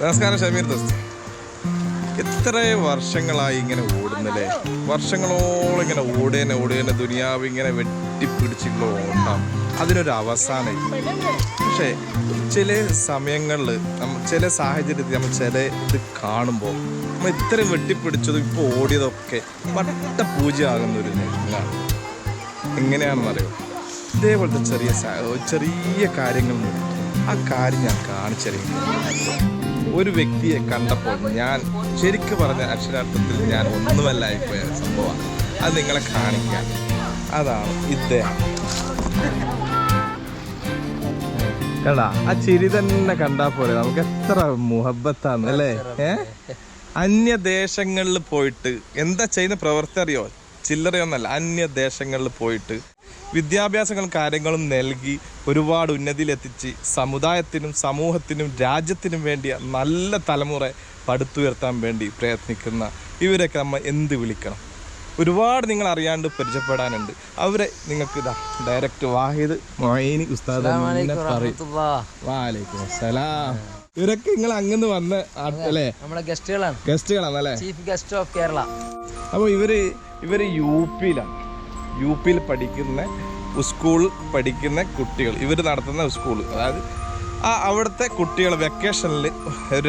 നമസ്കാരം ഷമീർ ദോസ് എത്ര വർഷങ്ങളായി ഇങ്ങനെ ഓടുന്നില്ലേ? വർഷങ്ങളോളം ഇങ്ങനെ ഓടേനെ ഓടേനെ ദുനിയാവ് ഇങ്ങനെ വെട്ടിപ്പിടിച്ചിട്ടുള്ള ഓട്ടം. അതിനൊരു അവസാനം. പക്ഷേ ചില സമയങ്ങളിൽ ചില സാഹചര്യത്തിൽ നമ്മൾ ചില ഇത് കാണുമ്പോൾ നമ്മൾ ഇത്രയും വെട്ടിപ്പിടിച്ചതും ഇപ്പോൾ ഓടിയതൊക്കെ വട്ട പൂജയാകുന്ന ഒരു രംഗമാണ് എങ്ങനെയാണെന്നറിയോ? ഇതേപോലത്തെ ചെറിയ ചെറിയ കാര്യങ്ങൾ ആ കാര്യം ഞാൻ കാണിച്ചറിയുന്നു. ഒരു വ്യക്തിയെ കണ്ടപ്പോൾ ഞാൻ ശരിക്കും പറഞ്ഞ അക്ഷരാർത്ഥത്തിൽ ഞാൻ ഒന്നുമല്ല ആയിപ്പോയ സംഭവം. അത് നിങ്ങളെ കാണിക്കാൻ അതാണ് ഇദ്ദേഹം. കേടാ ആ ചിരി തന്നെ കണ്ടാ പോലെ നമുക്ക് എത്ര മുഹബത്താണ് അല്ലേ? ഏ? അന്യദേശങ്ങളിൽ പോയിട്ട് എന്താ ചെയ്യുന്ന പ്രവൃത്തി അറിയോ? ചില്ലറയൊന്നല്ല അന്യദേശങ്ങളിൽ പോയിട്ട് വിദ്യാഭ്യാസങ്ങളും കാര്യങ്ങളും നൽകി ഒരുപാട് ഉന്നതിയിലെത്തിച്ച് സമുദായത്തിനും സമൂഹത്തിനും രാജ്യത്തിനും വേണ്ടിയ നല്ല തലമുറ പടുത്തുയർത്താൻ വേണ്ടി പ്രയത്നിക്കുന്ന ഇവരൊക്കെ നമ്മൾ എന്ത് വിളിക്കണം? ഒരുപാട് നിങ്ങൾ അറിയാണ്ട് പരിചയപ്പെടാനുണ്ട്. അവരെ നിങ്ങൾക്ക് ഇതാ ഡയറക്റ്റ് വാഹിദ് മൊയ്നി ഉസ്താദ് വാലൈക്കും അസ്സലാം. ഇവരൊക്കെ നിങ്ങൾ അങ്ങനെ വന്ന അല്ലേ? നമ്മുടെ ഗസ്റ്റുകളാണ്. ഗസ്റ്റുകളാണ് അല്ലേ ചീഫ് ഗസ്റ്റ് ഓഫ് കേരള. അപ്പോൾ ഇവർ ഇവർ യു പിയിലാണ് യു പിയിൽ പഠിക്കുന്ന സ്കൂൾ പഠിക്കുന്ന കുട്ടികൾ. ഇവർ നടത്തുന്ന സ്കൂൾ. അതായത് ആ അവിടുത്തെ കുട്ടികൾ വെക്കേഷനിൽ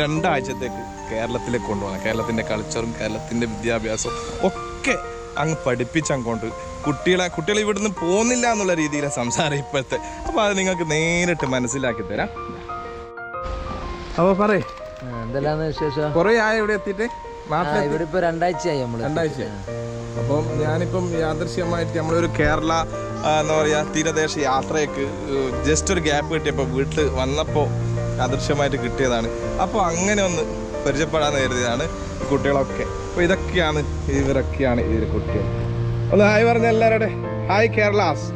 രണ്ടാഴ്ചത്തേക്ക് കേരളത്തിലേക്ക് കൊണ്ടുപോകണം. കേരളത്തിന്റെ കൾച്ചറും കേരളത്തിന്റെ വിദ്യാഭ്യാസവും ഒക്കെ അങ്ങ് പഠിപ്പിച്ചങ്ങോട്ട് കുട്ടികളെ കുട്ടികൾ ഇവിടുന്ന് പോകുന്നില്ല എന്നുള്ള രീതിയിലാണ് സംസാരം ഇപ്പോഴത്തെ. അപ്പോൾ അത് നിങ്ങൾക്ക് നേരിട്ട് മനസ്സിലാക്കി തരാം. അപ്പോൾ പറയേ. എന്തെല്ലാന്ന് വിശേഷം? കുറേ ആയ ഇവിടെ എത്തിയിട്ട്? ഇവിടെ ഇപ്പൊ രണ്ടാഴ്ചയായി നമ്മൾ അപ്പം ഞാനിപ്പം യാദൃശ്യമായിട്ട് നമ്മളൊരു കേരള എന്താ പറയുക തീരദേശ യാത്രയ്ക്ക് ജസ്റ്റ് ഒരു ഗ്യാപ്പ് കിട്ടിയപ്പോൾ വീട്ടിൽ വന്നപ്പോൾ യാദൃശ്യമായിട്ട് കിട്ടിയതാണ്. അപ്പോൾ അങ്ങനെ ഒന്ന് പരിചയപ്പെടാൻ കരുതിയതാണ് കുട്ടികളൊക്കെ. അപ്പോൾ ഇതൊക്കെയാണ് ഇവരൊക്കെയാണ് ഇതിൽ കുട്ടികൾ ഒന്ന് ഹായ് പറഞ്ഞ എല്ലാവരുടെ hi Keralas.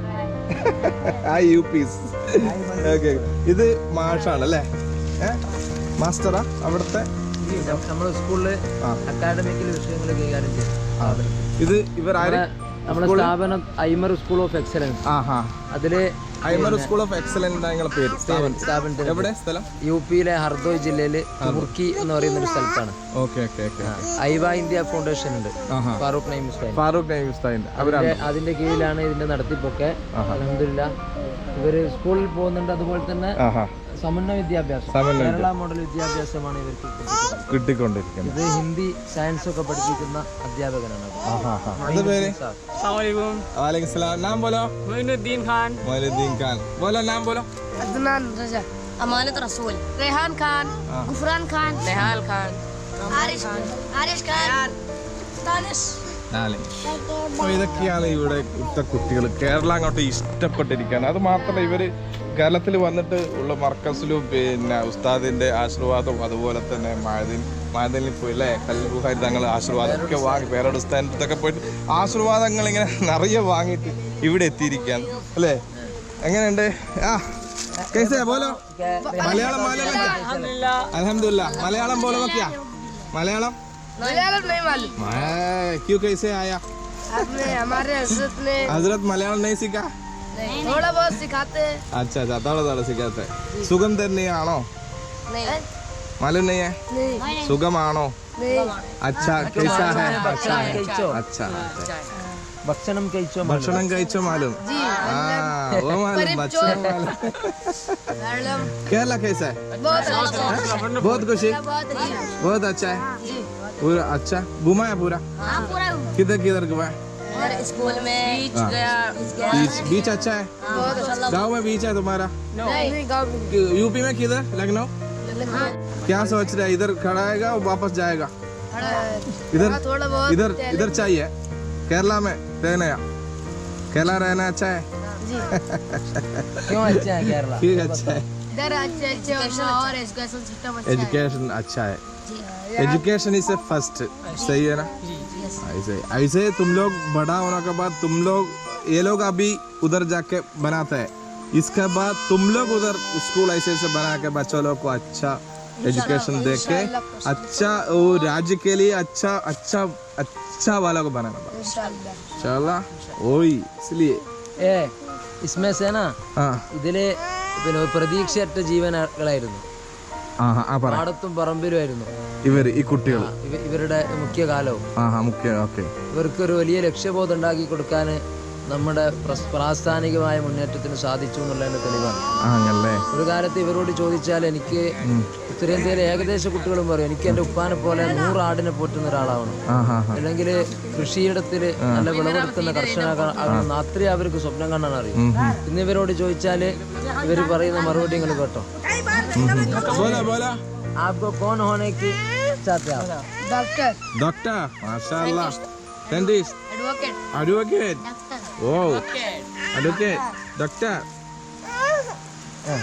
Hi U P's. Okay. ഇത് മാഷാണ് അല്ലേ? മാസ്റ്ററാ അവിടുത്തെ? നമ്മുടെ സ്കൂളിൽ. അക്കാഡമിക്കൽ വിഷയങ്ങൾ കൈകാര്യം ചെയ്യും. ഇത് ഇവർ നമ്മുടെ സ്ഥാപനം ഐമർ സ്കൂൾ ഓഫ് എക്സലൻസ്. അതിൽ ഐമർ സ്കൂൾ ഓഫ് എക്സലൻസ് പേര്? സ്ഥാപനം സ്ഥാപനത്തിന് എവിടെ? സ്ഥലം? യു പിയിലെ ഹർദോയ് ജില്ലയിൽ തുർക്കി എന്ന് പറയുന്ന ഒരു സ്ഥലത്താണ്. ഐവ ഇന്ത്യ ഫൗണ്ടേഷൻ ഉണ്ട്. ഫാറൂഖ് നൈം ഫാറൂഖ് നൈം അതിന്റെ കീഴിലാണ് ഇതിന്റെ നടത്തിപ്പൊക്കെ. അലഹമില്ല ഇവർ സ്കൂളിൽ പോകുന്നുണ്ട്. അതുപോലെ തന്നെ സമന്വയ വിദ്യാഭ്യാസം. കേരള മോഡൽ വിദ്യാഭ്യാസമാണ് ഇവർക്ക് കിട്ടിക്കൊണ്ടിരിക്കുന്നത്. ഇത് ഹിന്ദി സയൻസ് ഒക്കെ പഠിപ്പിക്കുന്ന അധ്യാപകനാണ് അമാനത്ത് റസൂൽ. ഖാൻ ഖാൻ ഖാൻ. ആരിഷ് ഖാൻ. ആരിഷ് ഖാൻ. അപ്പോൾ ഇതൊക്കെയാണ് ഇവിടെ ഇവിടുത്തെ കുട്ടികൾ കേരളം അങ്ങോട്ട് ഇഷ്ടപ്പെട്ടിരിക്കുകയാണ്. അത് മാത്രമല്ല ഇവർ കേരളത്തിൽ വന്നിട്ട് ഉള്ള മർക്കസിലും പിന്നെ ഉസ്താദിന്റെ ആശീർവാദവും അതുപോലെ തന്നെ മായദിൻ മായദിനിൽ പോയി അല്ലേ? കൽബുഹാരി തങ്ങൾ ആശീർവാദം ഒക്കെ വാങ്ങി പേരോട് ഉസ്താദിനത്തൊക്കെ പോയിട്ട് ആശീർവാദങ്ങൾ ഇങ്ങനെ നിറയെ വാങ്ങിയിട്ട് ഇവിടെ എത്തിയിരിക്കുകയാണ്. അല്ലേ? എങ്ങനെയുണ്ട്? ആ കേസേ പോലോ മലയാളം മലയാളം അലഹമില്ല മലയാളം പോലെ നോക്കിയാ മലയാളം? मलयालम नहीं मालूम मैं क्यों कैसे आया आपने हमारे हजरत ने हजरत मलयालम नहीं सीखा थोड़ा बहुत सिखाते हैं अच्छा अच्छा थोड़ा थोड़ा सिखाते സുഖം തന്നെയാണോ नहीं मालूम नहीं है नहीं സുഖമാണോ नहीं अच्छा कैसा है अच्छा है കഴിച്ചോ अच्छा ഭക്ഷണം കഴിച്ചോ ഭക്ഷണം കഴിച്ചോ മാലൂം ആ वो मालूम ഭക്ഷണം മാലൂം मैडम केरला कैसा है बहुत अच्छा बहुत खुशी बहुत अच्छा बहुत अच्छा है पूरा अच्छा? घुमा है पूरा? हाँ, पूरा किधर किधर घुमा है? स्कूल में। हाँ। बीच गया। बीच बीच अच्छा है? हाँ, गाँव में बीच है तुम्हारा? नहीं। यूपी में किधर? लखनऊ? क्या सोच रहे इधर खड़ा आएगा और वापस जाएगा? इधर इधर इधर चाहिए। केरला में रहना केरला रहना अच्छा है? क्यों अच्छा है केरला? ठीक अच्छा है। इधर अच्छा अच्छा और एजुकेशन अच्छा है। एजुकेशन अच्छा है। एजुकेशन इज फर्स्ट सही है ना ऐसे ऐसे तुम लोग बड़ा होने के बाद तुम लोग ये लोग अभी उधर जाके बनाते हैं इसके बाद तुम लोग उधर स्कूल ऐसे ऐसे बना के बच्चों लोग को अच्छा एजुकेशन दे के अच्छा वो राज्य के लिए अच्छा अच्छा अच्छा वाला को बनाना पड़ा इंशाल्लाह चला वही इसलिए ഏ ഇസ്മേ സേന हाँ ഇതില് പിന്നെ ഒരു പ്രതീക്ഷയറ്റ ജീവനുകളായിരുന്നു ആ ആ പറ പാടത്തും പറമ്പിലുമായിരുന്നു ഇവർ ഈ കുട്ടികൾ. ഇവരുടെ മുഖ്യ കാലവും മുഖ്യ ഓക്കെ. ഇവർക്കൊരു വലിയ ലക്ഷ്യബോധം ഉണ്ടാക്കി കൊടുക്കാൻ നമ്മുടെ പ്രാസ്ഥാനികമായ മുന്നേറ്റത്തിന് സാധിച്ചു എന്നുള്ളതിന്റെ തെളിവാണ്. ഒരു കാലത്ത് ഇവരോട് ചോദിച്ചാൽ എനിക്ക് ഉത്തരേന്ത്യയിലെ ഏകദേശ കുട്ടികളും പറയും എനിക്ക് എന്റെ ഉപ്പാനെ പോലെ നൂറാടിനെ ആടിനെ പോറ്റുന്ന ഒരാളാവണം. അല്ലെങ്കിൽ കൃഷിയിടത്തിൽ നല്ല വിളവെടുക്കുന്ന കർഷകനാകണം അത്രയും അവർക്ക് സ്വപ്നം കാണാൻ അറിയും. ഇന്ന് ഇവരോട് ചോദിച്ചാൽ ഇവർ പറയുന്ന മറുപടി നിങ്ങൾ കേട്ടോ. ആപ്കോ കോൺ ഹോണേക്ക് ഡോക്ടർ. ഡോക്ടർ മാഷാ advocate advocate advocate डॉक्टर ഓ advocate डॉक्टर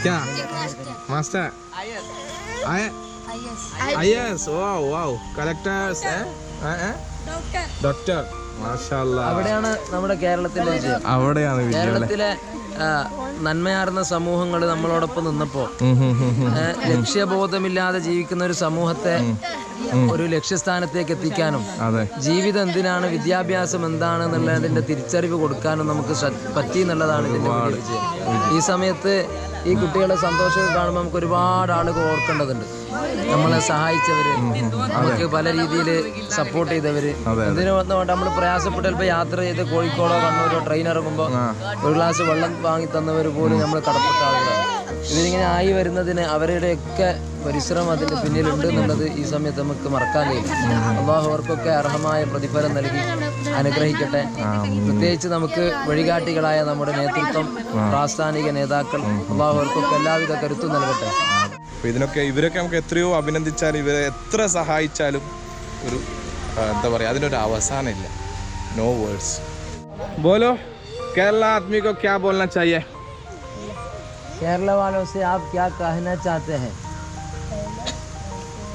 क्या मास्टर आए IAS wow wow collectors doctor doctor മാഷാല്ലാ അവിടെയാണ് നമ്മുടെ കേരളത്തിന്റെ വിജയം അവിടെയാണ് വിജയം അല്ലേ? കേരളത്തിലെ ആ, നന്മയാർന്ന സമൂഹങ്ങൾ നമ്മളോടൊപ്പം നിന്നപ്പോ ഉം, ഉം, ഉം, ഉം. ഏ, ലക്ഷ്യബോധമില്ലാതെ ജീവിക്കുന്ന ഒരു സമൂഹത്തെ ഒരു ലക്ഷ്യസ്ഥാനത്തേക്ക് എത്തിക്കാനും ജീവിതം എന്തിനാണ് വിദ്യാഭ്യാസം എന്താണ് എന്നുള്ളതിന്റെ തിരിച്ചറിവ് കൊടുക്കാനും നമുക്ക് പറ്റി എന്നുള്ളതാണ് ഇതിന്റെ വലിയ വിജയം. ഈ സമയത്ത് ഈ കുട്ടികളുടെ സന്തോഷം കാണുമ്പോൾ നമുക്ക് ഒരുപാട് ആളുകൾ ഓർക്കേണ്ടതുണ്ട്. നമ്മളെ സഹായിച്ചവര് നമുക്ക് പല രീതിയിൽ സപ്പോർട്ട് ചെയ്തവര്. എന്തിനു വന്നുകൊണ്ട് നമ്മൾ പ്രയാസപ്പെട്ട് ചിലപ്പോൾ യാത്ര ചെയ്ത് കോഴിക്കോടോ കണ്ണൂരോ ട്രെയിൻ ഇറങ്ങുമ്പോൾ ഒരു ഗ്ലാസ് വെള്ളം വാങ്ങി തന്നവര് പോലും നമ്മൾ കടപ്പെട്ട ആളുകളാണ് ഇതിങ്ങനെ ആയി വരുന്നതിന് അവരുടെയൊക്കെ പരിശ്രമം അതിന്റെ പിന്നിലുണ്ട് എന്നുള്ളത് ഈ സമയത്ത് നമുക്ക് മറക്കാൻ കഴിയില്ല അള്ളാഹു അവർക്കൊക്കെ അർഹമായ പ്രതിഫലം നൽകി അനുഗ്രഹിക്കട്ടെ പ്രത്യേകിച്ച് നമുക്ക് വഴികാട്ടികളായ നമ്മുടെ നേതൃത്വം പ്രാസ്ഥാനിക നേതാക്കൾ അള്ളാഹു അവർക്കൊക്കെ എല്ലാവിധ കരുത്തും നൽകട്ടെ അപ്പൊ ഇതിനൊക്കെ ഇവരൊക്കെ നമുക്ക് എത്രയോ അഭിനന്ദിച്ചാലും ഇവരെ എത്ര സഹായിച്ചാലും ഒരു ആ, എന്താ പറയാ അതിനൊരു അവസാനമില്ല നോ വേർഡ്സ് ബോലോ കേരള ആദ്മി को क्या बोलना चाहिए केरला वालों से आप क्या कहना चाहते हैं?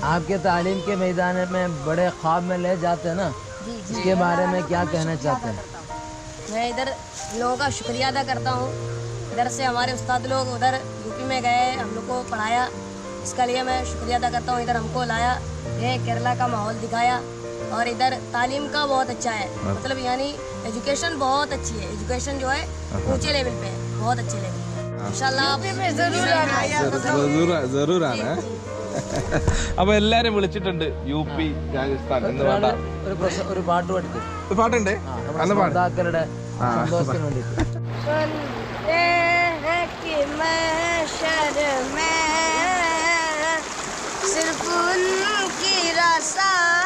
आपके तालीम के मैदान में बड़े ख्वाब में ले जाते हैं ना? इसके बारे में क्या कहना चाहते हैं? मैं इधर लोगों का शुक्रिया अदा करता हूँ। इधर से हमारे उस्ताद लोग उधर यूपी में गए हम लोग को पढ़ाया। इसका लिए मैं शुक्रिया अदा करता हूँ। इधर हमको लाया ये केरला का माहौल दिखाया। और इधर तालीम का बहुत अच्छा है। मतलब यानी एजुकेशन बहुत अच्छी है। एजुकेशन जो है ऊँचे लेवल पे है। बहुत अच्छे लेवल ജറൂറാണ്. അപ്പൊ എല്ലാരും വിളിച്ചിട്ടുണ്ട് യു പി രാജസ്ഥാൻ എന്ന് വേണ്ട? ഒരു പാട്ട് പഠിക്കും പാട്ടുണ്ട്? അന്ന് പാട്ടാക്കളുടെ സന്തോഷത്തിന് വേണ്ടിട്ട്